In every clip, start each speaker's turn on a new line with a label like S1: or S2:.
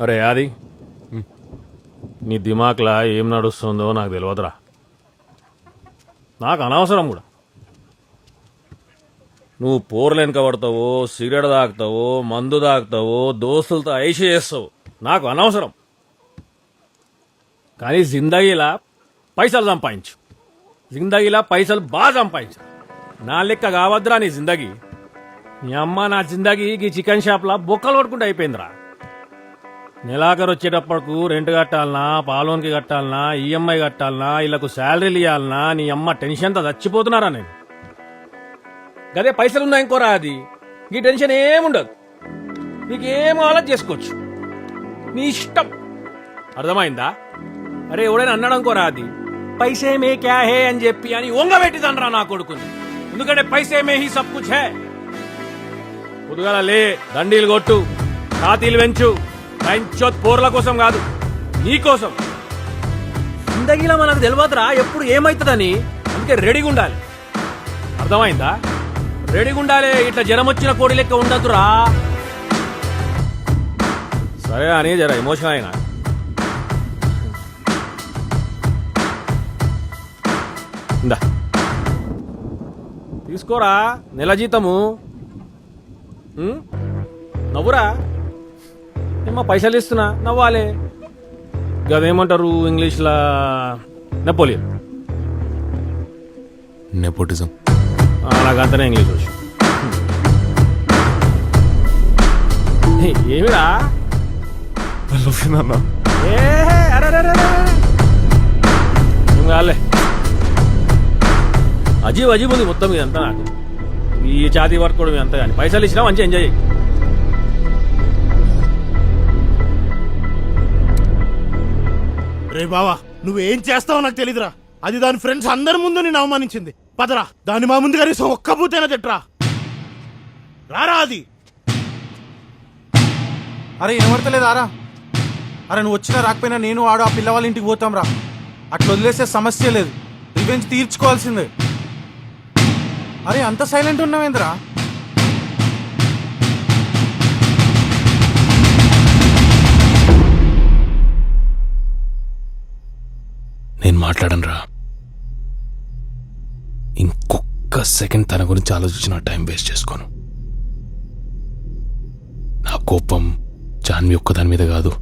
S1: అరే ఆది. నీ దిమాక్లా ఏం నడుస్తుందో నాకు తెలియదురా నాకు అనవసరం కూడా. నువ్వు పోర్లు పడతావో సిగరెట్ తాగుతావో మందు తాగుతావో దోస్తులతో ఐష చేస్తావు. నాకు అనవసరం. కానీ జిందగీలా పైసలు సంపాదించు. జిందగీలా పైసలు బాగా సంపాదించు. నా లెక్క కావద్దురా నీ జిందగీ. నీ అమ్మ నా జిందగీ ఈ చికెన్ షాప్లా బొక్కలు కొట్టుకుంటూ అయిపోయిందిరా. నెలాఖరు వచ్చేటప్పటికు రెంట్ కట్టాలనా పాలోన్కి కట్టాలనా ఈఎంఐ కట్టాలనా వీళ్ళకు శాలరీలు ఇవ్వాలనా నీ అమ్మ టెన్షన్తో చచ్చిపోతున్నారా నేను? గదే పైసలు ఉన్నాయి ఇంకోరా అది. ఈ టెన్షన్ ఏముండదు నీకేం ఆలోచన చేసుకోవచ్చు. నీ ఇష్టం. అర్థమైందా? అరే ఎవడైనా అన్నాడు అనుకోరా అది. పైసే మే క్యా హే అని చెప్పి అని ఒంగబెట్టిదనరా నా కొడుకుని. ఎందుకంటే పైసే మే హీ సబ్ కుచ్ హే. పొద్దుగల లే దండీలు కొట్టు ఛాతీలు పెంచు. పంచోత్ పోర్ల కోసం కాదు నీకోసం జిందగీలో మనకు తెలియదురా ఎప్పుడు ఏమైతుందని. అందుకే రెడీగా ఉండాలి. అర్థమైందా? రెడీగా ఉండాలి ఇట్లా జ్వరం వచ్చిన కోడి లెక్క ఉండదురా. సరే అని జర ఎమోషన్ అయినా. ఇందా. తీసుకోరా నెల జీతము. నవ్వురా. ఏమో పైసలు ఇస్తున్నా? నవ్వాలి. అదేమంటారు ఇంగ్లీష్లా? నెపోలియన్.
S2: నెపోటిజం.
S1: అలాగంతనే ఇంగ్లీష్ వచ్చు. ఏమిరా?
S2: అన్న
S1: ఏ అరే అరే, అరే, అరే. ఏం కాలే అజీబ్ అజీబ్ ఉంది మొత్తం ఇదంతా నాకు. ఈ ఛాతీ వర్క్ కూడా అంతా కానీ పైసలు ఇచ్చినా మంచిగా ఎంజాయ్ చేయి.
S3: రే బావా నువ్వేం చేస్తావో నాకు తెలీదురా. అది దాని ఫ్రెండ్స్ అందరి ముందు నేను అవమానించింది. పదరా దాని మా ముందు కనీసం ఒక్క పూతైనా తిట్రా రారా అది.
S4: అరే వినబడతలేదారా అరే నువ్వు వచ్చినా రాకపోయినా నేను ఆడు ఆ పిల్లవాళ్ళ ఇంటికి పోతాం రా. అట్లా వదిలేసే సమస్య లేదు. రివెంజ్ తీర్చుకోవాల్సిందే. అరే అంత సైలెంట్ ఉన్నావేంద్రా?
S2: నేను మాట్లాడను రా ఇంకొక సెకండ్ తన గురించి ఆలోచించిన టైం వేస్ట్ చేసుకోను. నా కోపం జాన్వి ఒక్క దాని మీద కాదు.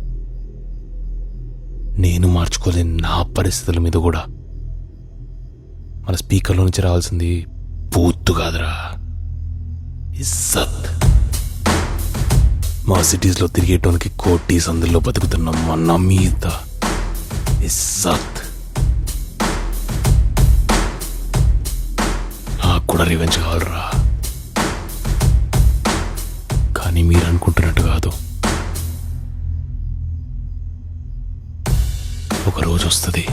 S2: నేను మార్చుకోలేని నా పరిస్థితుల మీద కూడా. మన స్పీకర్లో నుంచి రావాల్సింది పూర్తు కాదురా. ఇజ్జత్. మా సిటీస్లో తిరిగేటోనికి కోటి సందుల్లో బతుకుతున్న మన మీద. ఇజ్జత్. కూడా రివెంజ్ కావాలరా. కానీ మీరు అనుకుంటున్నట్టు కాదు. ఒక రోజు వస్తుంది.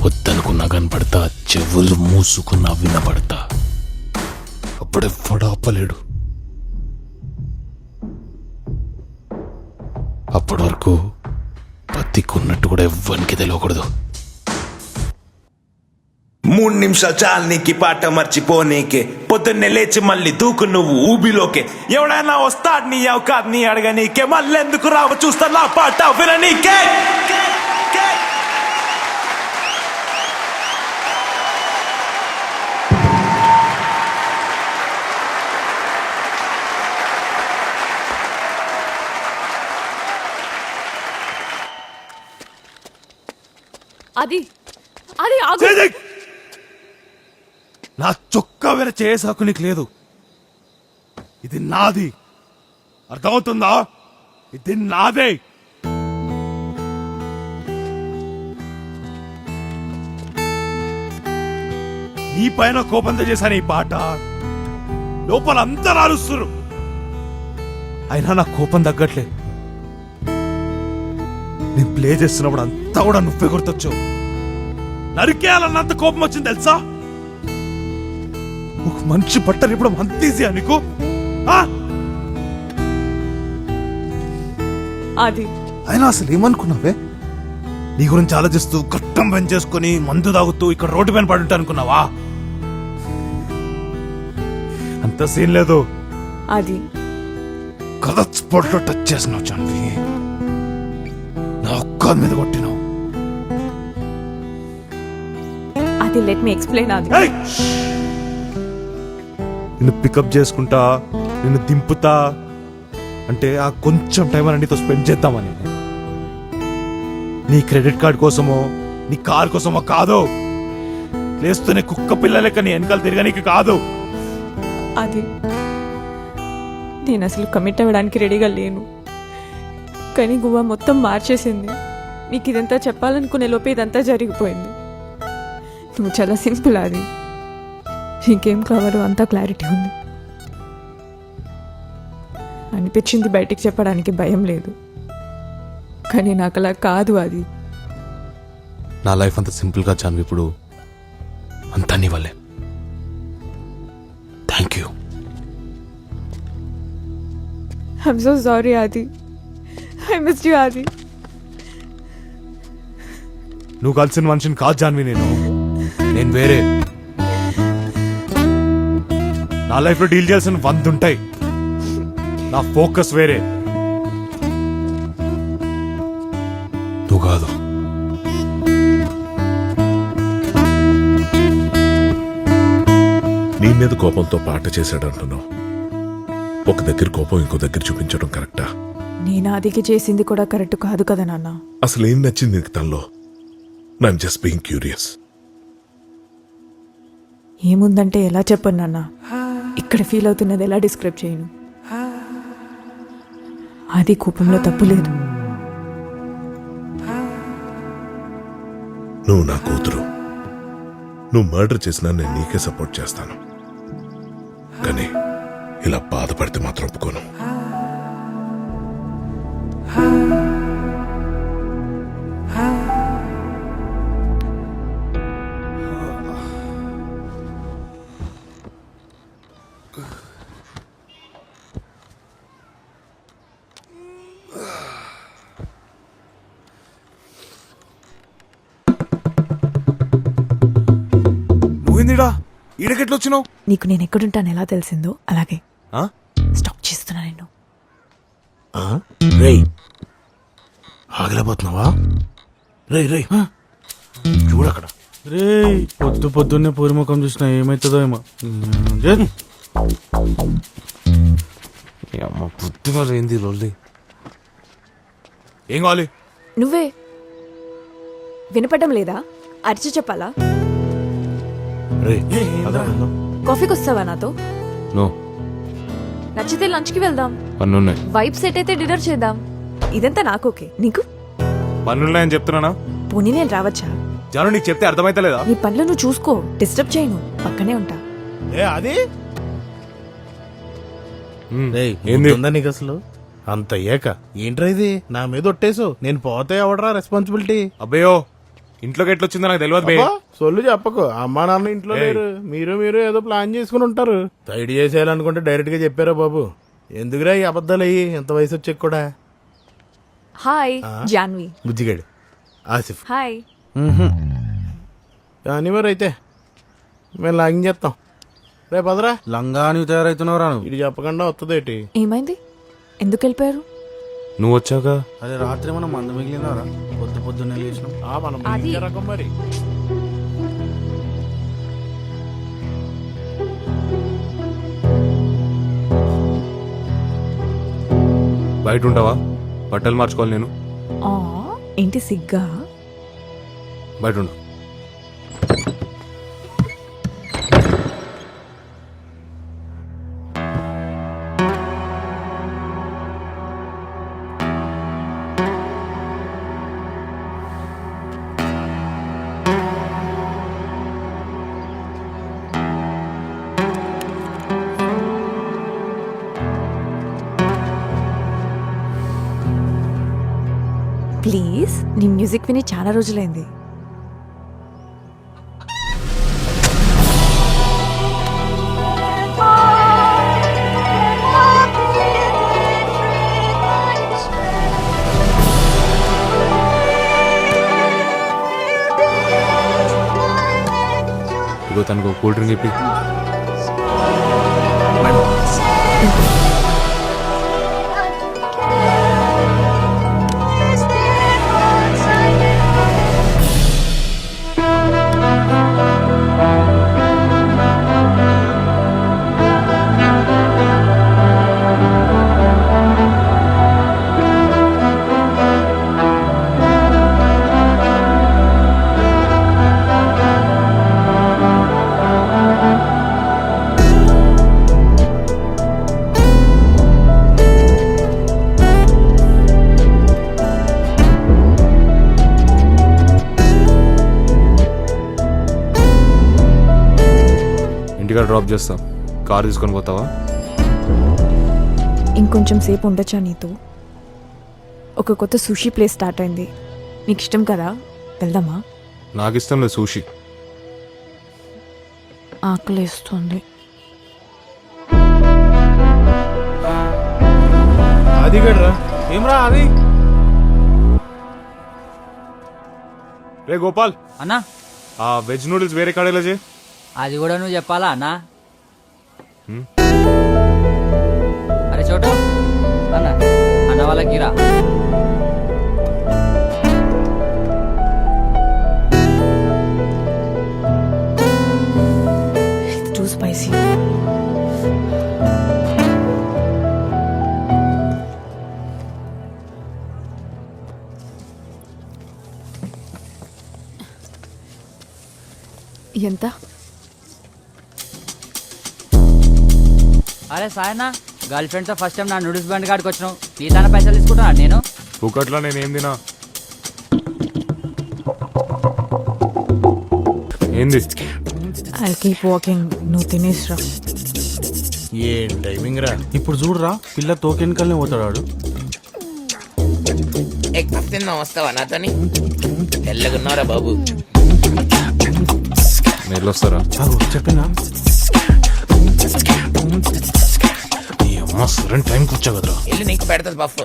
S2: వద్దనుకున్నా కనపడతా చెవులు మూసుకున్నా వినపడతా. అప్పుడెవ్వడు ఆపలేడు. అప్పటి వరకు బతికున్నట్టు కూడా ఎవ్వరికి తెలియకూడదు.
S5: మూడు నిమిషాలు చాలు నీకు పాట మర్చిపోనీకే. పొద్దున్నే లేచి మళ్ళీ దూకు నువ్వు ఊబిలోకే. ఎవడైనా వస్తాడు నీ అవకాశం నీ అడగనీకే. మళ్ళీ ఎందుకు రావు? చూస్తా నా పాట విననీకే
S6: అది అది ఆగు.
S3: నా చొక్కా వేరే చేసాకు నీకు లేదు. ఇది నాది. అర్థమవుతుందా? ఇది నాదే. నీ పైన కోపంతో చేశాను ఈ పాట. లోపల అంతా అరుస్తురు అయినా నా కోపం తగ్గట్లే. నేను ప్లే చేస్తున్నప్పుడు అంతా కూడా నువ్వే గుర్తొచ్చావు. నరికేయాలన్నంత కోపం వచ్చింది తెలుసా? ఒక మనిషి బట్టలు ఇప్పుడు అంత ఈజీయా నీకు?
S6: అది.
S3: అయినా అసలు ఏమనుకున్నావే? నీ గురించి ఆలోచిస్తూ కట్టం పెంచేసుకొని మందు తాగుతూ ఇక్కడ రోడ్డు పైన పడి అనుకున్నావా? అంత సీన్ లేదు.
S6: అది.
S3: కథ స్పాట్లో టచ్ చేసినావు జాన్వి నా ఒక్క మీద కొట్టినావు.
S6: అది లెట్ మీ ఎక్స్ప్లెయిన్ అది
S3: నిన్ను పికప్ చేసుకుంటా నిన్ను దింపుతా అంటే ఆ కొంచెం టైం అని నీతో స్పెండ్ చేద్దామని. నీ క్రెడిట్ కార్డ్ కోసమో నీ కార్ కోసమో కాదు. లేస్తూనే కుక్క పిల్లలెక్క నీ వెనకాల తిరగనీకి కాదు.
S6: అది. నేను అసలు కమిట్ అవ్వడానికి రెడీగా లేను. కానీ గువ్వ మొత్తం మార్చేసింది. నీకు ఇదంతా చెప్పాలనుకునే లోపే ఇదంతా జరిగిపోయింది. నువ్వు చాలా సింపుల్ అది నీకేం కావాలో అంతా క్లారిటీ ఉంది. అనిపించింది బయటికి చెప్పడానికి భయం లేదు. కానీ నాకు అలా కాదు అది.
S2: నా లైఫ్ అంత సింపుల్గా జాన్వి ఇప్పుడు అంతా నీ వల్లే. Thank you
S6: I'm so sorry Adi I miss you Adi
S3: నువ్వు కలిసిన మనిషిని కాదు జాన్వి నేను. నేను వేరే. నా లైఫ్లో డీల్ చేయాల్సిన వంద ఉంటాయి నా ఫోకస్ వేరే.
S2: నువ్వు కాదు.
S7: నీ మీద కోపంతో పాట చేశాడంటున్నావు. ఒక దగ్గర కోపం ఇంకో దగ్గర చూపించడం కరెక్టా?
S6: నేను ఆదికి చేసింది కూడా కరెక్ట్ కాదు కదా నాన్న.
S7: అసలు ఏం నచ్చింది నీకు తనలో? నైమ్ జస్ట్ బీయింగ్ క్యూరియస్
S6: ఏముందంటే ఎలా చెప్పను నాన్న. ఇక్కడ ఫీల్ అవుతున్నది ఎలా డిస్క్రైబ్ చేయను. అది కోపంలో తప్పు లేదు.
S7: నువ్వు నా కూతురు. నువ్వు మర్డర్ చేసినా నేను నీకే సపోర్ట్ చేస్తాను. కానీ ఇలా బాధపడితే మాత్రం ఒప్పుకోను.
S2: ఈడకెట్లు వచ్చినావు
S6: నీకు నేను ఎక్కడుంటాను ఎలా తెలిసిందో అలాగే. స్టాప్ చేస్తున్నా నేను
S3: రేయ్. ఆగలేకపోతున్నావా రేయ్ రేయ్. చూడక్కడ.
S4: రే పొద్దు పొద్దున్నే పూర్వముఖం చూసినా ఏమవుతుందో ఏమో.
S2: అమ్మ ఏంది లొల్లి?
S3: ఏం కావాలి?
S6: నువ్వే. వినపడడం లేదా? అరిచి చెప్పాలా? కాఫీకి వస్తావా నాతో?
S2: నో.
S6: నచ్చితే లంచ్కి వెళ్దాం.
S2: పన్నున్నాయి.
S6: వైబ్ సెట్ అయితే డిన్నర్ చేద్దాం. ఇదంతా నాకు ఓకే. నీకు?
S3: పనులున్నాయని చెప్తున్నానా?
S6: పోనీ నేను రావచ్చా?
S3: జాను నీకు చెప్తే అర్థమైతలేదా
S6: నీ పనులు నువ్వు చూసుకో. డిస్టర్బ్ చేయను. పక్కనే ఉంటా.
S3: ఏ అది?
S2: ఏంది?
S3: ఉందా నీకు అసలు? అంత అయ్యాక ఏంట్రా ఇది? నా మీద ఒట్టేసు నేను పోతే ఎవడరా రెస్పాన్సిబిలిటీ
S2: అబ్బయ్యో ఇంట్లోకి ఎట్లొచ్చిందో నాకు తెలియదు బే.
S3: సొల్లు చెప్పకు. అమ్మా నాన్న ఇంట్లో లేరు. మీరు మీరు ఏదో ప్లాన్ చేసుకుని ఉంటారు. సైడ్ చేసేయాలనుకుంటే డైరెక్ట్గా చెప్పారా బాబు? ఎందుకురా ఈ అబద్ధాలు అయ్యి ఎంత వయసు వచ్చాక కూడా?
S6: హాయ్ జాన్వి.
S3: బుజ్జిగాడు. ఆసిఫ్.
S6: హాయ్.
S3: కానీ మరి అయితే మేము లాగింగ్ చేస్తాం. రేపు పదరా?
S4: లంగా నువ్వు. తయారవుతున్నావు రాను
S3: ఇది చెప్పకుండా వస్తుందేటి
S6: ఏమైంది? ఎందుకు వెళ్ళిపోయారు?
S2: నువ్వు వచ్చాక
S4: అదే రాత్రి మనం మందు మిగిలినారా? పొద్దు పొద్దున్నే లేచినాం.
S3: ఆ, మనం
S6: అది-
S3: ఇంకే రకం మరి.
S2: బయట ఉంటావా బట్టలు మార్చుకోవాలి నేను.
S6: ఆ, ఏంటి సిగ్గా?
S2: బయట ఉండు
S6: ప్లీజ్ నీ మ్యూజిక్ విని చాలా రోజులైంది.
S2: తనకు కూల్ డ్రింక్ ఇప్పి.
S3: డ్రాప్ చేస్తా. కార్ తీసుకొని పోతావా?
S6: ఇంకొంచెం సేపు ఉండొచ్చా నీతో? ఒక కొత్త సుషీ ప్లేస్ స్టార్ట్ అయింది. నీకు ఇష్టం కదా? వెళ్దామా?
S3: నాకు ఇష్టం లేదు సూషి
S6: ఆకలేస్తుంది.
S4: అది గడ్రా. ఏమ్రా అది?
S3: రే గోపాల్.
S8: అన్నా.
S3: ఆ వెజ్ నూడిల్స్ వేరే కాడేలా చేయి.
S8: అది కూడా నువ్వు చెప్పాలా అన్నా? అరే చోటు. అన్న అన్న వాళ్ళకి రా
S6: టూ స్పైసీ ఎంత?
S8: అరే సాయన్న గర్ల్ ఫ్రెండ్తో ఫస్ట్ టైం నా నూడిల్స్ బండి కాడికి వచ్చినావు. నీ దాని పైసలు తీసుకుంటున్నా నేను?
S3: పుకట్లో నేనేం తినా ఏంది
S6: ఐ కీప్ వాకింగ్ నువ్వు తినేసిరా.
S9: ఏం టైమింగ్ రా?
S4: ఇప్పుడు చూడరా పిల్ల తోకెనకల్నే పోతాడు
S10: పఫ్ తిందాం వస్తావా నాతోని తెల్లగున్నారా బాబు.
S3: నేను వస్తారా? సరైన కదరా
S10: ఇల్లు నీకు పెడతది పఫ్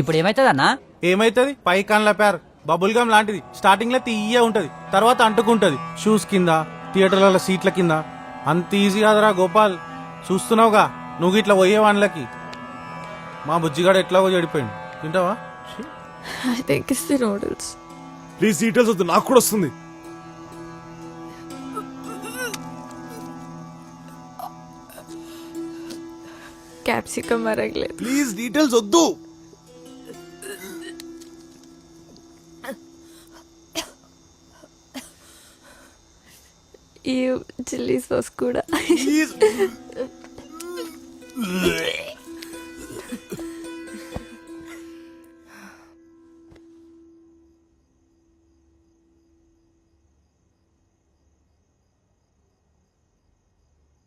S8: ఇప్పుడు ఏమవుతుంది అన్నా?
S4: ఏమైతుంది? పై కాన్ల పేర్ బబుల్ గమ్ లాంటిది. స్టార్టింగ్లో తీయ ఉంటది. తర్వాత అంటుకుంటది. షూస్ కింద థియేటర్ల సీట్ల కింద. అంత ఈజీ కాదురా గోపాల్. చూస్తున్నావుగా నువ్వు ఇట్లా పోయే వాళ్ళకి మా బుజ్జిగాడు ఎట్లాగో చెడిపోయింది తింటావా?
S6: I think is the noodles
S3: please details వద్దు. నాకు కూడా వస్తుంది.
S6: క్యాప్సికమ్ మరగలేదు
S9: ప్లీజ్ డీటెయిల్స్ వద్దు.
S6: ఈ చిల్లీ సాస్ కూడా.
S9: ప్లీజ్.